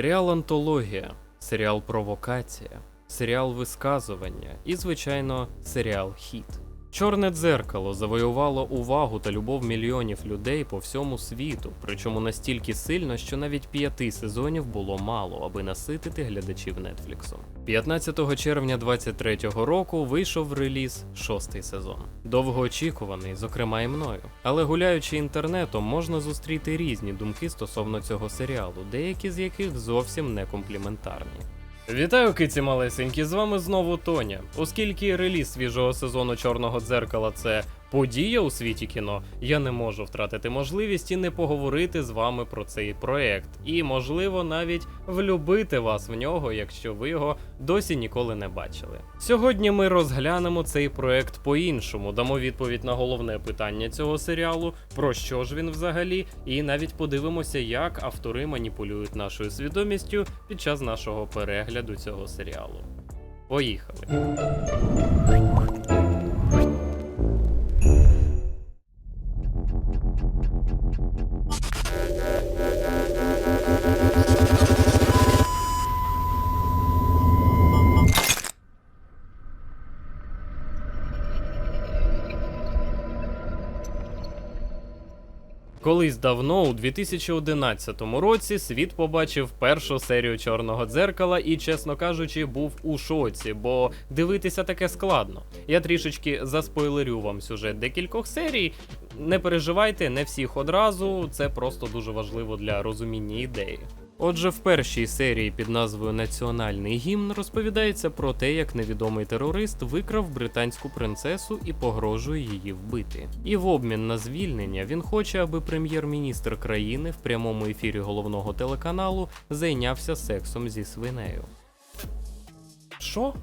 серіал Антологія, серіал Провокація, серіал Висказування і, звичайно, серіал Хіт. Чорне дзеркало завоювало увагу та любов мільйонів людей по всьому світу, причому настільки сильно, що навіть п'яти сезонів було мало, аби наситити глядачів Нетфліксу. 15 червня 23-го року вийшов реліз шостий сезон. Довгоочікуваний, зокрема і мною. Але гуляючи інтернетом, можна зустріти різні думки стосовно цього серіалу, деякі з яких зовсім не компліментарні. Вітаю, киці малесенькі, з вами знову Тоня. Оскільки реліз свіжого сезону Чорного дзеркала це подія у світі кіно, я не можу втратити можливість і не поговорити з вами про цей проект, і можливо навіть влюбити вас в нього, якщо ви його досі ніколи не бачили. Сьогодні ми розглянемо цей проект по-іншому, дамо відповідь на головне питання цього серіалу, про що ж він взагалі, і навіть подивимося, як автори маніпулюють нашою свідомістю під час нашого перегляду цього серіалу. Поїхали. Колись давно, у 2011 році, світ побачив першу серію чорного дзеркала і, чесно кажучи, був у шоці, бо дивитися таке складно. Я трішечки заспойлерю вам сюжет декількох серій. Не переживайте, не всіх одразу, це просто дуже важливо для розуміння ідеї. Отже, в першій серії під назвою Національний гімн розповідається про те, як невідомий терорист викрав британську принцесу і погрожує її вбити. І в обмін на звільнення він хоче, аби прем'єр-міністр країни в прямому ефірі головного телеканалу зайнявся сексом зі свинею. Що?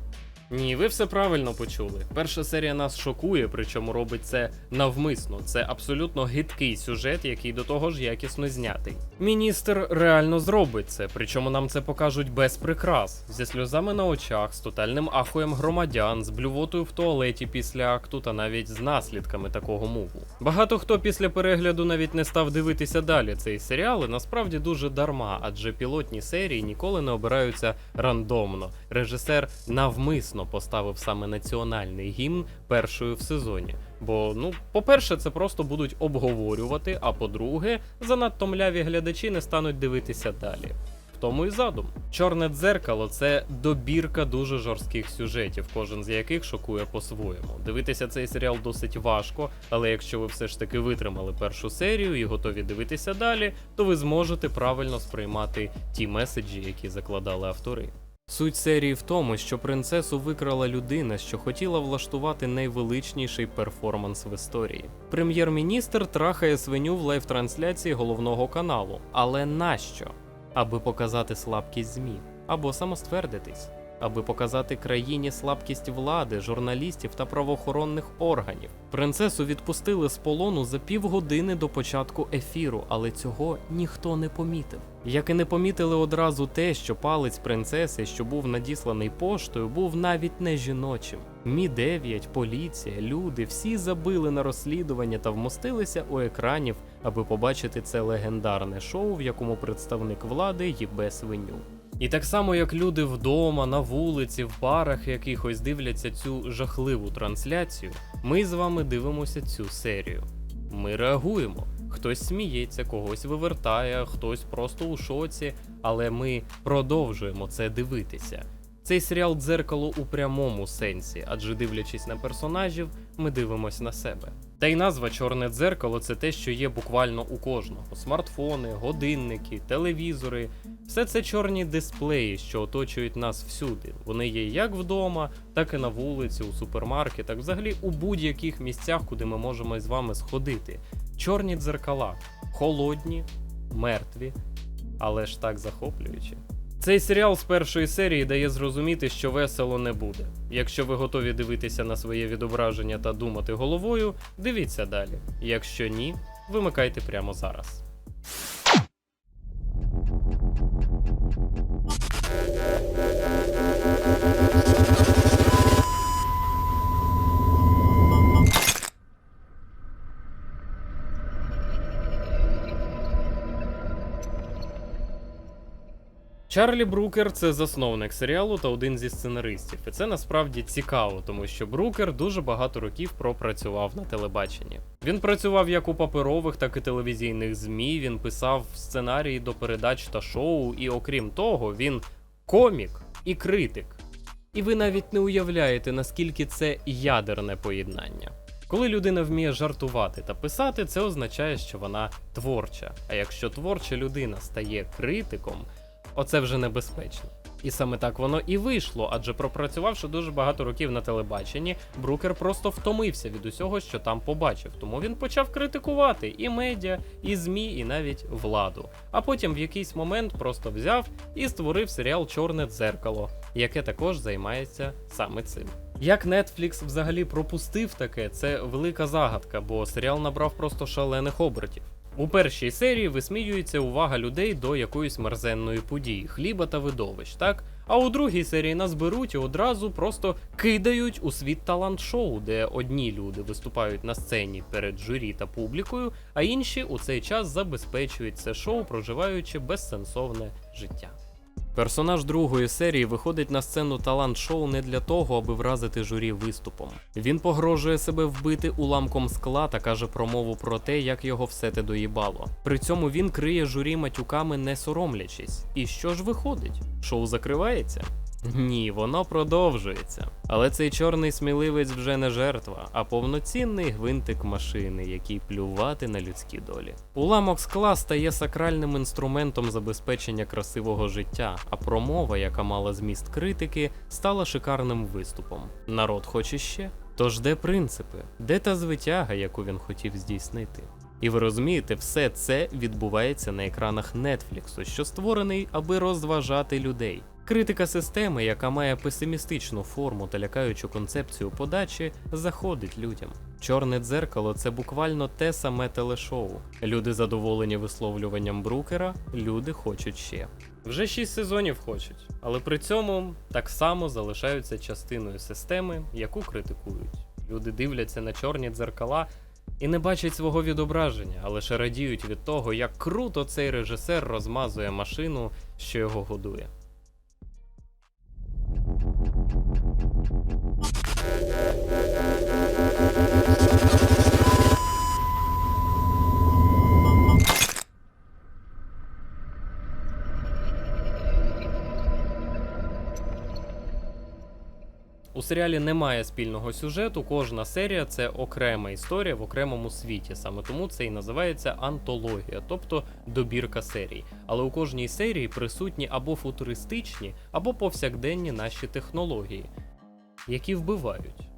Ні, ви все правильно почули. Перша серія нас шокує, причому робить це навмисно. Це абсолютно гидкий сюжет, який до того ж якісно знятий. Міністр реально зробить це, причому нам це покажуть без прикрас, зі сльозами на очах, з тотальним ахуєм громадян, з блювотою в туалеті після акту та навіть з наслідками такого муву. Багато хто після перегляду навіть не став дивитися далі цей серіал, і насправді дуже дарма, адже пілотні серії ніколи не обираються рандомно. Режисер навмисно поставив саме національний гімн першою в сезоні. Бо, ну, по-перше, це просто будуть обговорювати, а по-друге, занадто мляві глядачі не стануть дивитися далі. В тому і задум. Чорне дзеркало це добірка дуже жорстких сюжетів, кожен з яких шокує по-своєму. Дивитися цей серіал досить важко, але якщо ви все ж таки витримали першу серію і готові дивитися далі, то ви зможете правильно сприймати ті меседжі, які закладали автори. Суть серії в тому, що принцесу викрала людина, що хотіла влаштувати найвеличніший перформанс в історії. Прем'єр-міністр трахає свиню в лайв-трансляції головного каналу. Але нащо? Аби показати слабкість ЗМІ або самоствердитись, аби показати країні слабкість влади, журналістів та правоохоронних органів. Принцесу відпустили з полону за півгодини до початку ефіру, але цього ніхто не помітив. Як і не помітили одразу те, що палець принцеси, що був надісланий поштою, був навіть не жіночим. Мі 9 поліція, люди всі забили на розслідування та вмостилися у екранів, аби побачити це легендарне шоу, в якому представник влади їбе свиню. І так само, як люди вдома, на вулиці, в барах якихось дивляться цю жахливу трансляцію, ми з вами дивимося цю серію. Ми реагуємо. Хтось сміється, когось вивертає, хтось просто у шоці, але ми продовжуємо це дивитися. Цей серіал дзеркало у прямому сенсі, адже дивлячись на персонажів, ми дивимось на себе. Та й назва Чорне дзеркало це те, що є буквально у кожного: смартфони, годинники, телевізори. Все це чорні дисплеї, що оточують нас всюди. Вони є як вдома, так і на вулиці, у супермаркетах, взагалі у будь-яких місцях, куди ми можемо з вами сходити. Чорні дзеркала, холодні, мертві, але ж так захоплюючі. Цей серіал з першої серії дає зрозуміти, що весело не буде. Якщо ви готові дивитися на своє відображення та думати головою, дивіться далі. Якщо ні, вимикайте прямо зараз. Чарлі Брукер це засновник серіалу та один зі сценаристів. І це насправді цікаво, тому що Брукер дуже багато років пропрацював на телебаченні. Він працював як у паперових, так і телевізійних змі. Він писав сценарії до передач та шоу, і окрім того, він комік і критик. І ви навіть не уявляєте, наскільки це ядерне поєднання. Коли людина вміє жартувати та писати, це означає, що вона творча. А якщо творча людина стає критиком, оце вже небезпечно. І саме так воно і вийшло, адже пропрацювавши дуже багато років на телебаченні, Брукер просто втомився від усього, що там побачив. Тому він почав критикувати і медіа, і ЗМІ, і навіть владу. А потім в якийсь момент просто взяв і створив серіал Чорне дзеркало, яке також займається саме цим. Як Netflix взагалі пропустив таке, це велика загадка, бо серіал набрав просто шалених обертів. У першій серії висміюється увага людей до якоїсь мерзенної події, хліба та видовищ, так? А у другій серії нас беруть і одразу просто кидають у світ талант-шоу, де одні люди виступають на сцені перед журі та публікою, а інші у цей час забезпечують це шоу, проживаючи безсенсовне життя. Персонаж другої серії виходить на сцену талант-шоу не для того, аби вразити журі виступом. Він погрожує себе вбити уламком скла та каже промову про те, як його все те доїбало. При цьому він криє журі матюками, не соромлячись. І що ж виходить? Шоу закривається? Ні, воно продовжується. Але цей чорний сміливець вже не жертва, а повноцінний гвинтик машини, який плювати на людські долі. Уламок скла стає сакральним інструментом забезпечення красивого життя, а промова, яка мала зміст критики, стала шикарним виступом. Народ хоче ще. Тож де принципи? Де та звитяга, яку він хотів здійснити? І ви розумієте, все це відбувається на екранах Нетфліксу, що створений, аби розважати людей. Критика системи, яка має песимістичну форму та лякаючу концепцію подачі, заходить людям. Чорне дзеркало це буквально те саме телешоу. Люди задоволені висловлюванням Брукера, люди хочуть ще. Вже шість сезонів хочуть, але при цьому так само залишаються частиною системи, яку критикують. Люди дивляться на чорні дзеркала і не бачать свого відображення, а лише радіють від того, як круто цей режисер розмазує машину, що його годує. Серіалі немає спільного сюжету, кожна серія це окрема історія в окремому світі. Саме тому це і називається антологія, тобто добірка серій. Але у кожній серії присутні або футуристичні, або повсякденні наші технології, які вбивають.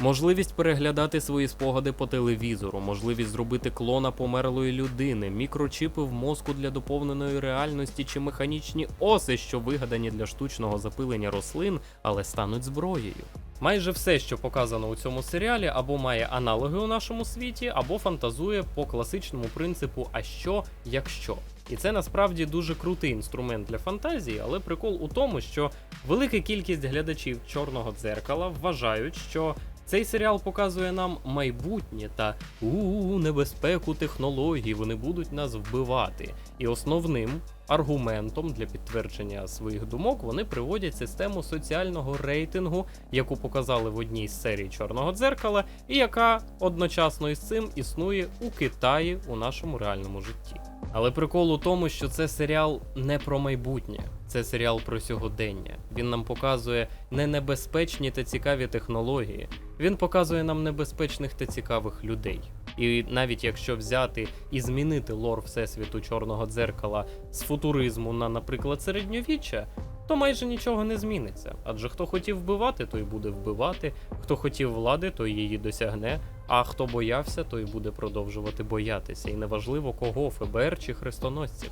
Можливість переглядати свої спогади по телевізору, можливість зробити клона померлої людини, мікрочіпи в мозку для доповненої реальності чи механічні оси, що вигадані для штучного запилення рослин, але стануть зброєю. Майже все, що показано у цьому серіалі, або має аналоги у нашому світі, або фантазує по класичному принципу а що, якщо. І це насправді дуже крутий інструмент для фантазії, але прикол у тому, що велика кількість глядачів чорного дзеркала вважають, що цей серіал показує нам майбутнє та у небезпеку технологій, вони будуть нас вбивати. І основним аргументом для підтвердження своїх думок вони приводять систему соціального рейтингу, яку показали в одній з серій Чорного дзеркала, і яка одночасно із цим існує у Китаї у нашому реальному житті. Але прикол у тому, що це серіал не про майбутнє, це серіал про сьогодення. Він нам показує не небезпечні та цікаві технології. Він показує нам небезпечних та цікавих людей. І навіть якщо взяти і змінити лор всесвіту чорного дзеркала з футуризму на, наприклад, середньовіччя, то майже нічого не зміниться. Адже хто хотів вбивати, той буде вбивати, хто хотів влади, той її досягне. А хто боявся, той буде продовжувати боятися. І неважливо кого ФБР чи хрестоносців.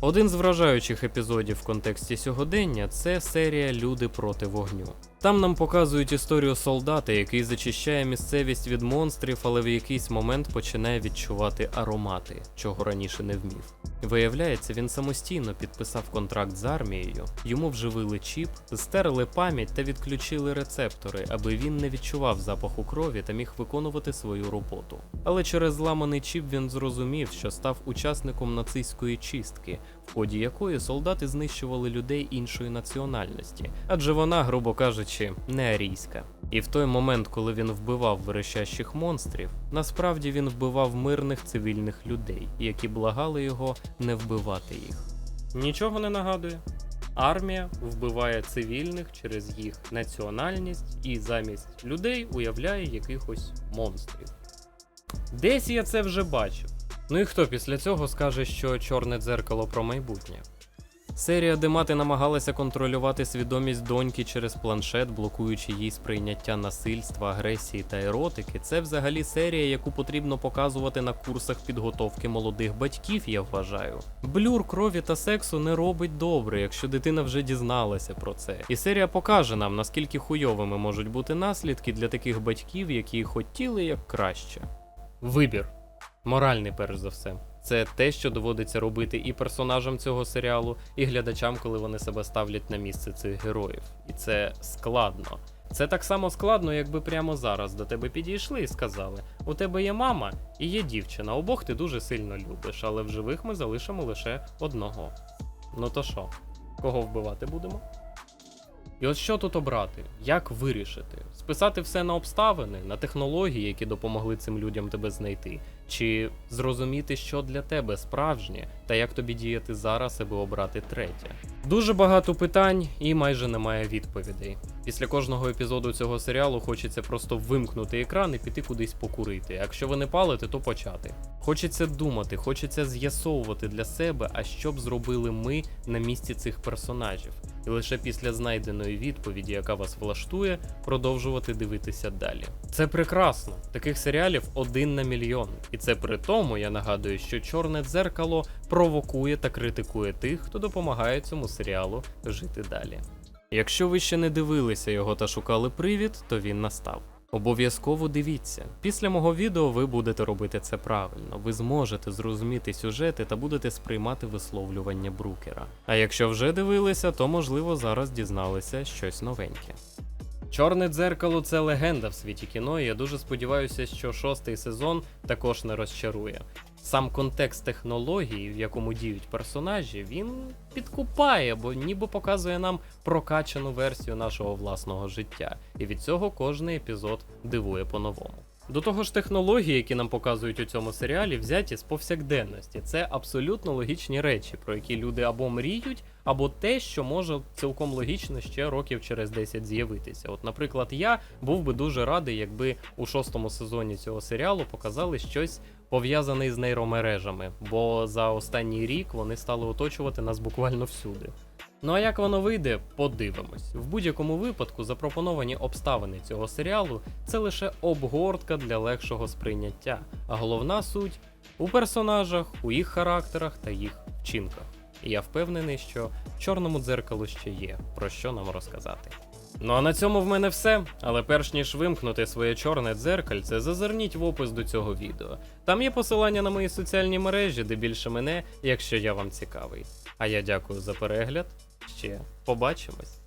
Один з вражаючих епізодів в контексті сьогодення це серія Люди проти вогню. Там нам показують історію солдата, який зачищає місцевість від монстрів, але в якийсь момент починає відчувати аромати, чого раніше не вмів. Виявляється, він самостійно підписав контракт з армією, йому вживили чіп, стерли пам'ять та відключили рецептори, аби він не відчував запаху крові та міг виконувати свою роботу. Але через зламаний чіп він зрозумів, що став учасником нацистської чистки, ході якої солдати знищували людей іншої національності, адже вона, грубо кажучи, не арійська. І в той момент, коли він вбивав верещащих монстрів, насправді він вбивав мирних цивільних людей, які благали його не вбивати їх. Нічого не нагадує. Армія вбиває цивільних через їх національність і замість людей уявляє якихось монстрів. Десь я це вже бачив. Ну і хто після цього скаже, що чорне дзеркало про майбутнє? Серія, де мати намагалася контролювати свідомість доньки через планшет, блокуючи їй сприйняття насильства, агресії та еротики, це взагалі серія, яку потрібно показувати на курсах підготовки молодих батьків, я вважаю. Блюр крові та сексу не робить добре, якщо дитина вже дізналася про це. І серія покаже нам, наскільки хуйовими можуть бути наслідки для таких батьків, які хотіли як краще. Вибір. Моральний, перш за все. Це те, що доводиться робити і персонажам цього серіалу, і глядачам, коли вони себе ставлять на місце цих героїв. І це складно. Це так само складно, якби прямо зараз до тебе підійшли і сказали: у тебе є мама і є дівчина, обох ти дуже сильно любиш, але в живих ми залишимо лише одного. Ну то що, кого вбивати будемо? І от що тут обрати? Як вирішити? Списати все на обставини, на технології, які допомогли цим людям тебе знайти, чи зрозуміти, що для тебе справжнє, та як тобі діяти зараз, аби обрати третє. Дуже багато питань і майже немає відповідей. Після кожного епізоду цього серіалу хочеться просто вимкнути екран і піти кудись покурити. Якщо ви не палите, то почати. Хочеться думати, хочеться з'ясовувати для себе, а що б зробили ми на місці цих персонажів. І лише після знайденої відповіді, яка вас влаштує, продовжувати дивитися далі. Це прекрасно. Таких серіалів один на мільйон. І це при тому, я нагадую, що чорне дзеркало провокує та критикує тих, хто допомагає цьому серіалу жити далі. Якщо ви ще не дивилися його та шукали привід, то він настав. Обов'язково дивіться. Після мого відео ви будете робити це правильно. Ви зможете зрозуміти сюжети та будете сприймати висловлювання Брукера. А якщо вже дивилися, то можливо зараз дізналися щось новеньке. Чорне дзеркало це легенда в світі кіно, і я дуже сподіваюся, що шостий сезон також не розчарує. Сам контекст технології, в якому діють персонажі, він підкупає, бо ніби показує нам прокачану версію нашого власного життя, і від цього кожний епізод дивує по-новому. До того ж, технології, які нам показують у цьому серіалі, взяті з повсякденності. Це абсолютно логічні речі, про які люди або мріють, або те, що може цілком логічно ще років через 10 з'явитися. От, наприклад, я був би дуже радий, якби у шостому сезоні цього серіалу показали щось пов'язане з нейромережами, бо за останній рік вони стали оточувати нас буквально всюди. Ну а як воно вийде, подивимось. В будь-якому випадку запропоновані обставини цього серіалу це лише обгортка для легшого сприйняття, а головна суть у персонажах, у їх характерах та їх вчинках. І я впевнений, що чорному дзеркалу ще є про що нам розказати. Ну а на цьому в мене все. Але перш ніж вимкнути своє чорне дзеркальце, зазирніть в опис до цього відео. Там є посилання на мої соціальні мережі, де більше мене, якщо я вам цікавий. А я дякую за перегляд ще побачимось.